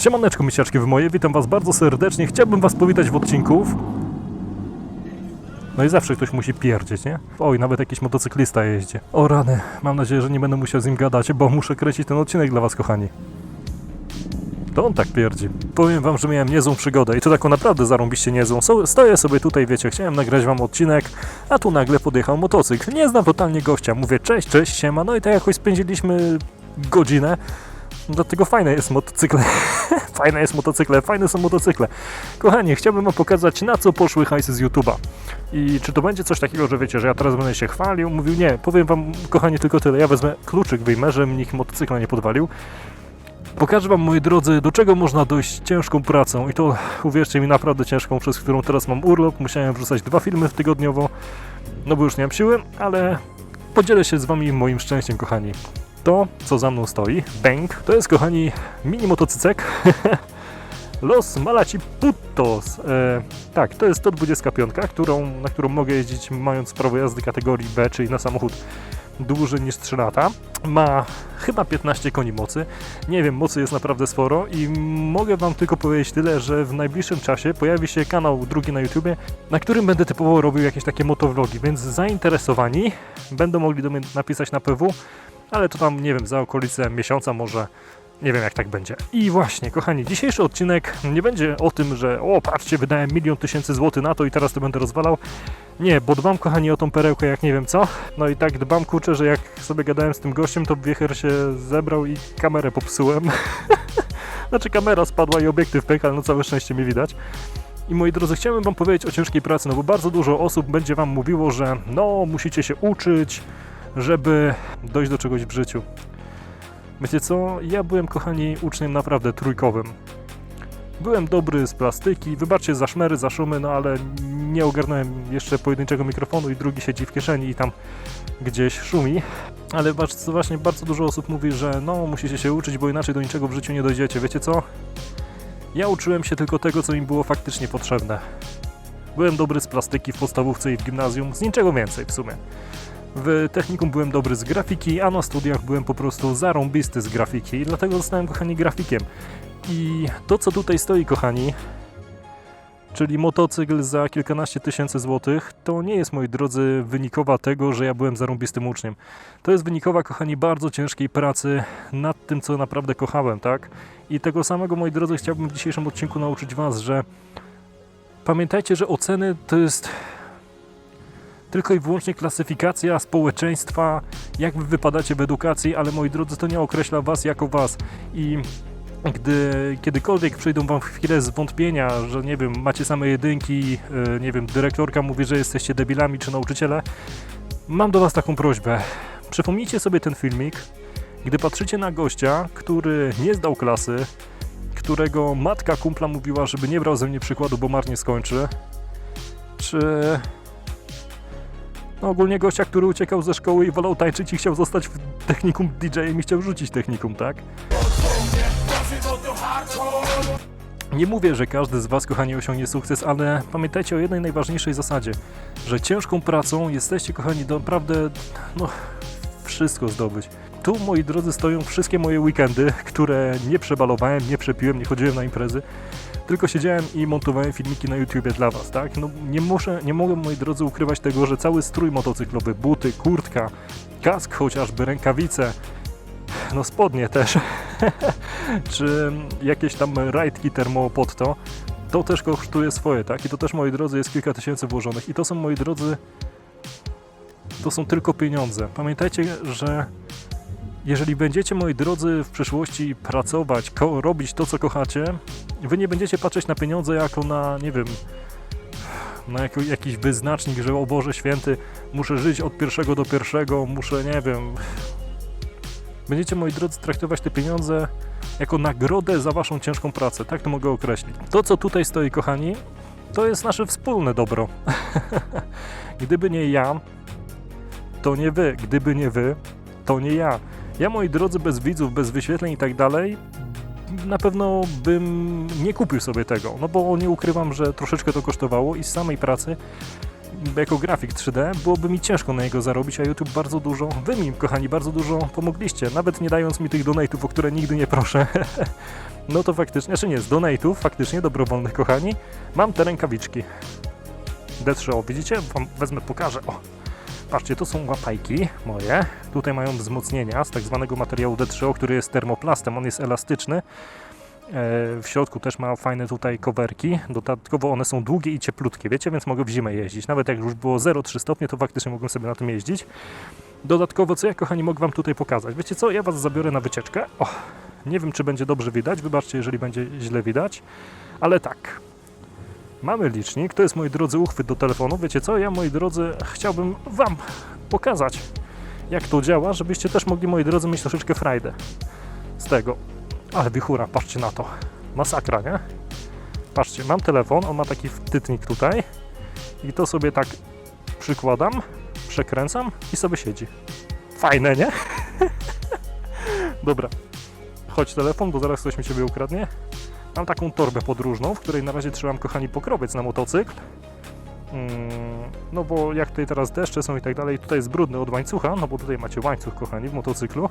Siemaneczko misiaczki w moje, witam was bardzo serdecznie. Chciałbym was powitać w odcinku. No i zawsze ktoś musi pierdzieć, nie? Oj, nawet jakiś motocyklista jeździ. O rany, mam nadzieję, że nie będę musiał z nim gadać, bo muszę kręcić ten odcinek dla was, kochani. To on tak pierdzi. Powiem wam, że miałem niezłą przygodę i to taką naprawdę zarąbiście niezłą. So, stoję sobie tutaj, wiecie, chciałem nagrać wam odcinek, a tu nagle podjechał motocykl. Nie znam totalnie gościa. Mówię, cześć, cześć, siema. No i tak jakoś spędziliśmy godzinę. Dlatego fajne jest motocykle. fajne jest motocykle, fajne są motocykle. Kochani, chciałbym wam pokazać, na co poszły hajsy z YouTube'a. I czy to będzie coś takiego, że wiecie, że ja teraz będę się chwalił? Mówił, nie, powiem wam, kochani, tylko tyle. Ja wezmę kluczyk, wyjmę, żebym nikt motocykla nie podwalił. Pokażę Wam, moi drodzy, do czego można dojść ciężką pracą i to, uwierzcie mi, naprawdę ciężką, przez którą teraz mam urlop. Musiałem wrzucać dwa filmy w tygodniowo, no bo już nie mam siły, ale podzielę się z Wami moim szczęściem, kochani. To, co za mną stoi, Bang, to jest, kochani, mini motocycek Los Malachiputos. E, tak, to jest 125, którą, na którą mogę jeździć mając prawo jazdy kategorii B, czyli na samochód dłużej niż 3 lata. Ma chyba 15 koni mocy. Nie wiem, mocy jest naprawdę sporo i mogę Wam tylko powiedzieć tyle, że w najbliższym czasie pojawi się kanał drugi na YouTubie, na którym będę typowo robił jakieś takie motovlogi, więc zainteresowani będą mogli do mnie napisać na PW, ale to tam, nie wiem, za okolice miesiąca może nie wiem jak tak będzie. I właśnie, kochani, dzisiejszy odcinek nie będzie o tym, że o, patrzcie, wydałem milion tysięcy złotych na to i teraz to będę rozwalał. Nie, bo dbam, kochani, o tą perełkę jak nie wiem co. No i tak dbam, kurczę, że jak sobie gadałem z tym gościem, to wiecher się zebrał i kamerę popsułem. znaczy kamera spadła i obiektyw pękł, ale no całe szczęście mi widać. I moi drodzy, chciałbym wam powiedzieć o ciężkiej pracy, no bo bardzo dużo osób będzie wam mówiło, że no, musicie się uczyć, żeby dojść do czegoś w życiu. Wiecie co? Ja byłem, kochani, uczniem naprawdę trójkowym. Byłem dobry z plastyki, wybaczcie za szmery, za szumy, no ale nie ogarnąłem jeszcze pojedynczego mikrofonu i drugi siedzi w kieszeni i tam gdzieś szumi. Ale właśnie bardzo dużo osób mówi, że no musicie się uczyć, bo inaczej do niczego w życiu nie dojdziecie. Wiecie co? Ja uczyłem się tylko tego, co mi było faktycznie potrzebne. Byłem dobry z plastyki w podstawówce i w gimnazjum, z niczego więcej w sumie. W technikum byłem dobry z grafiki, a na studiach byłem po prostu zarąbisty z grafiki i dlatego zostałem, kochani, grafikiem. I to, co tutaj stoi, kochani, czyli motocykl za kilkanaście tysięcy złotych, to nie jest, moi drodzy, wynikowa tego, że ja byłem zarąbistym uczniem. To jest wynikowa, kochani, bardzo ciężkiej pracy nad tym, co naprawdę kochałem, tak? I tego samego, moi drodzy, chciałbym w dzisiejszym odcinku nauczyć Was, że pamiętajcie, że oceny to jest tylko i wyłącznie klasyfikacja społeczeństwa, jak wy wypadacie w edukacji, ale moi drodzy, to nie określa was jako was. I gdy kiedykolwiek przyjdą wam chwile zwątpienia, że nie wiem, macie same jedynki, yy, nie wiem, dyrektorka mówi, że jesteście debilami, czy nauczyciele, mam do was taką prośbę. Przypomnijcie sobie ten filmik, gdy patrzycie na gościa, który nie zdał klasy, którego matka kumpla mówiła, żeby nie brał ze mnie przykładu, bo marnie skończy, czy no ogólnie gościa, który uciekał ze szkoły i wolał tańczyć i chciał zostać w technikum DJ-em i chciał rzucić technikum, tak? Nie mówię, że każdy z Was, kochani, osiągnie sukces, ale pamiętajcie o jednej najważniejszej zasadzie, że ciężką pracą jesteście, kochani, naprawdę, no, wszystko zdobyć. Tu, moi drodzy, stoją wszystkie moje weekendy, które nie przebalowałem, nie przepiłem, nie chodziłem na imprezy, tylko siedziałem i montowałem filmiki na YouTubie dla Was, tak? No nie muszę, nie mogę, moi drodzy, ukrywać tego, że cały strój motocyklowy, buty, kurtka, kask chociażby, rękawice, no spodnie też, czy jakieś tam rajtki termo pod to, to też kosztuje swoje, tak? I to też, moi drodzy, jest kilka tysięcy włożonych. I to są, moi drodzy, to są tylko pieniądze. Pamiętajcie, że jeżeli będziecie, moi drodzy, w przyszłości pracować, robić to, co kochacie, wy nie będziecie patrzeć na pieniądze jako na, nie wiem, na jako, jakiś wyznacznik, że o Boże Święty, muszę żyć od pierwszego do pierwszego, muszę, nie wiem. Będziecie, moi drodzy, traktować te pieniądze jako nagrodę za waszą ciężką pracę, tak to mogę określić. To, co tutaj stoi, kochani, to jest nasze wspólne dobro. Gdyby nie ja, to nie wy. Gdyby nie wy, to nie ja. Ja, moi drodzy, bez widzów, bez wyświetleń i tak dalej, na pewno bym nie kupił sobie tego, no bo nie ukrywam, że troszeczkę to kosztowało i z samej pracy jako grafik 3D, byłoby mi ciężko na niego zarobić, a YouTube bardzo dużo, wy mi, kochani, bardzo dużo pomogliście, nawet nie dając mi tych donate'ów, o które nigdy nie proszę. no to faktycznie, znaczy nie, z donate'ów, faktycznie dobrowolnych, kochani, mam te rękawiczki. D3, o, widzicie? Wam wezmę, pokażę, o. Patrzcie, to są łapajki moje. Tutaj mają wzmocnienia z tak zwanego materiału D3, który jest termoplastem, on jest elastyczny. E, W środku też ma fajne tutaj coverki. Dodatkowo one są długie i cieplutkie, wiecie, więc mogę w zimę jeździć. Nawet jak już było 0,3 stopnie, to faktycznie mogłem sobie na tym jeździć. Dodatkowo, co ja kochani mogę Wam tutaj pokazać? Wiecie co, ja Was zabiorę na wycieczkę. O, nie wiem, czy będzie dobrze widać, wybaczcie, jeżeli będzie źle widać, ale tak. Mamy licznik, to jest moi drodzy uchwyt do telefonu. Wiecie co, ja moi drodzy chciałbym Wam pokazać, jak to działa, żebyście też mogli moi drodzy mieć troszeczkę frajdę z tego. Ale wichura, patrzcie na to. Masakra, nie? Patrzcie, mam telefon, on ma taki wtytnik tutaj i to sobie tak przykładam, przekręcam i sobie siedzi. Fajne, nie? Dobra. Chodź telefon, bo zaraz ktoś mi ciebie ukradnie. Mam taką torbę podróżną, w której na razie trzymam, kochani, pokrowiec na motocykl. Mm, No bo jak tutaj teraz deszcze są i tak dalej, tutaj jest brudny od łańcucha, no bo tutaj macie łańcuch, kochani, w motocyklu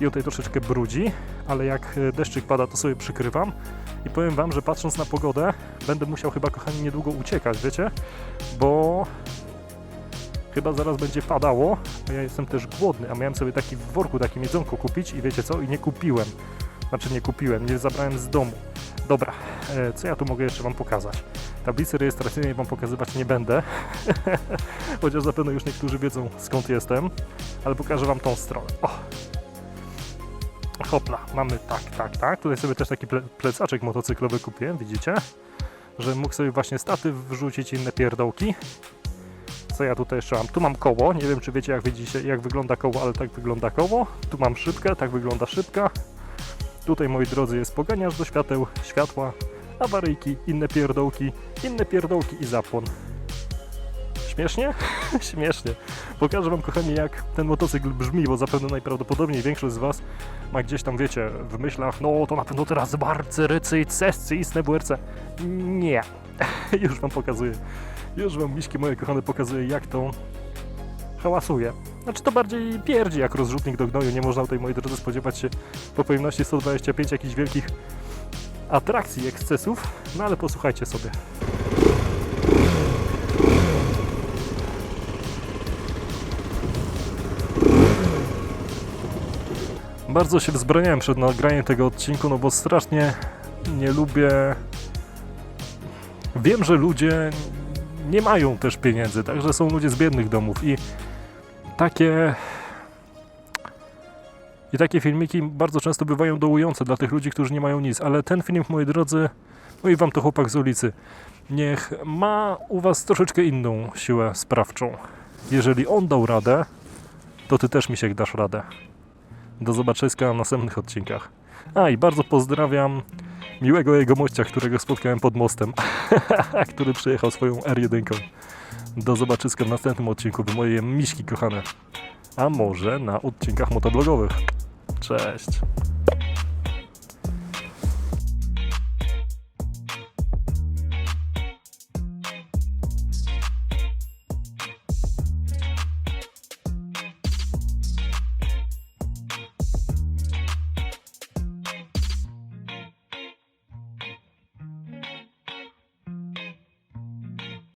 i tutaj troszeczkę brudzi, ale jak e, deszczyk pada, to sobie przykrywam i powiem Wam, że patrząc na pogodę, będę musiał chyba, kochani, niedługo uciekać, wiecie, bo chyba zaraz będzie padało, a ja jestem też głodny, a miałem sobie taki w worku takie jedzonko kupić i wiecie co, i nie kupiłem, znaczy nie kupiłem, nie zabrałem z domu. Dobra, e, co ja tu mogę jeszcze Wam pokazać? Tablicy rejestracyjnej Wam pokazywać nie będę, chociaż zapewne już niektórzy wiedzą skąd jestem, ale pokażę Wam tą stronę. O. Hopla, mamy tak, tak, tak. Tutaj sobie też taki ple plecaczek motocyklowy kupiłem, widzicie? Że mógł sobie właśnie statyw wrzucić inne pierdołki. Co ja tutaj jeszcze mam? Tu mam koło, nie wiem czy wiecie jak widzicie, jak wygląda koło, ale tak wygląda koło. Tu mam szybkę, tak wygląda szybka. Tutaj, moi drodzy, jest poganiacz do świateł, światła, awaryjki, inne pierdołki, inne pierdołki i zapłon. Śmiesznie? Śmiesznie. Pokażę Wam, kochani, jak ten motocykl brzmi, bo zapewne najprawdopodobniej większość z Was ma gdzieś tam, wiecie, w myślach, no to na pewno teraz barcy, rycy i cescy i snebłerce. Nie. Już Wam pokazuję. Już Wam, miśki moje kochane, pokazuję, jak to hałasuje. Znaczy to bardziej pierdzi jak rozrzutnik do gnoju. Nie można tutaj, moi drodzy, spodziewać się po pojemności 125 jakichś wielkich atrakcji, ekscesów. No ale posłuchajcie sobie. Bardzo się wzbraniałem przed nagraniem tego odcinku, no bo strasznie nie lubię. Wiem, że ludzie nie mają też pieniędzy, także są ludzie z biednych domów i takie. I takie filmiki bardzo często bywają dołujące dla tych ludzi, którzy nie mają nic, ale ten film, moi drodzy, mówi wam to chłopak z ulicy, niech ma u was troszeczkę inną siłę sprawczą. Jeżeli on dał radę, to ty też mi się dasz radę. Do zobaczyska w następnych odcinkach. A i bardzo pozdrawiam miłego jegomościa, którego spotkałem pod mostem, który przyjechał swoją R1. Do zobaczyska w następnym odcinku, wy moje miśki kochane. A może na odcinkach motoblogowych. Cześć.